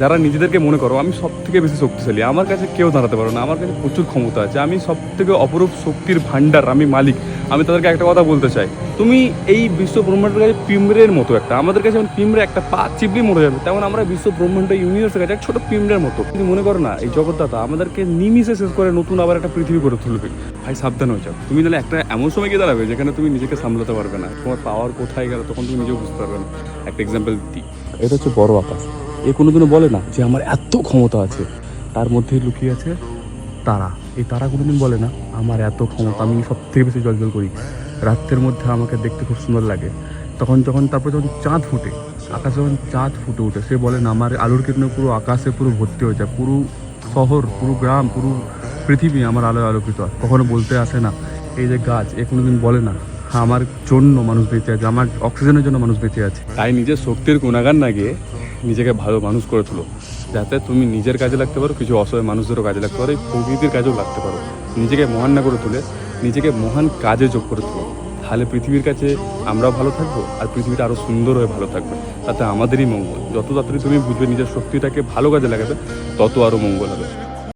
যারা নিজেদেরকে মনে করো, আমি সব থেকে বেশি শক্তিশালী। আমার কাছে কেউ দাঁড়াতে পারো না। আমার কাছে প্রচুর ক্ষমতা আছে। আমি সব থেকে অপরূপ শক্তির ভাণ্ডার, আমি মালিক। আমি তাদেরকে একটা কথা বলতে চাই। তুমি এই বিশ্ব ব্রহ্মাণ্ডের কাছে পিমড়ের মতো একটা, আমাদের কাছে যেমন পিমড়ে একটা পা চিপলি মরে যাবে, তেমন আমরা বিশ্ব ব্রহ্মাণ্ড ইউনিভার্সের কাছে এক ছোট পিমড়ের মতো। তুমি মনে করো না, এই জগৎদাতা আমাদেরকে নিমিষে শেষ করে নতুন আবার একটা পৃথিবী করে তুলবে। ভাই, সাবধান হয়ে যাও। তুমি তাহলে একটা এমন সময় গিয়ে দাঁড়াবে যেখানে তুমি নিজেকে সামলাতে পারবে না। তোমার পাওয়ার কোথায় গেল তখন তুমি নিজেও বুঝতে পারবে না। একটা এক্সাম্পল দিই। এটা হচ্ছে বড় আকাশ। এ কোনোদিনও বলে না যে আমার এত ক্ষমতা আছে। তার মধ্যে লুকিয়ে আছে তারা। এই তারা কোনোদিন বলে না, আমার এত ক্ষমতা, আমি সব থেকে বেশি জলজল করি। রাত্রের মধ্যে আমাকে দেখতে খুব সুন্দর লাগে। তখন যখন, তারপর যখন চাঁদ ফুটে, আকাশে যখন চাঁদ ফুটে ওঠে সে বলেন আমার আলোর কিরণে পুরো আকাশে পুরো ভর্তি হয়ে যায়, পুরো শহর, পুরো গ্রাম, পুরো পৃথিবী আমার আলোয় আলোকিত। হয় কখনো বলতে আসে না, এই যে গাছ, এ কোনোদিন বলে না আমার জন্য মানুষ বেঁচে আছে, আমার অক্সিজেনের জন্য মানুষ বেঁচে আছে। তাই নিজের শক্তির গুণাগান না গিয়ে নিজেকে ভালো মানুষ করে তুলো। যাতে তুমি নিজের কাজে লাগতে পারো, কিছু অসহায় মানুষদেরও কাজে লাগতে পারো, এই প্রকৃতির কাজেও লাগতে পারো। নিজেকে মহান না করে তুলে, নিজেকে মহান কাজে যোগ করে তুলো। তাহলে পৃথিবীর কাছে আমরাও ভালো থাকব আর পৃথিবীটা আরও সুন্দর হয়ে ভালো থাকবে। তাতে আমাদেরই মঙ্গল। যত তাড়াতাড়ি তুমি বুঝবে, নিজের শক্তিটাকে ভালো কাজে লাগাবে, তত আরও মঙ্গল হবে।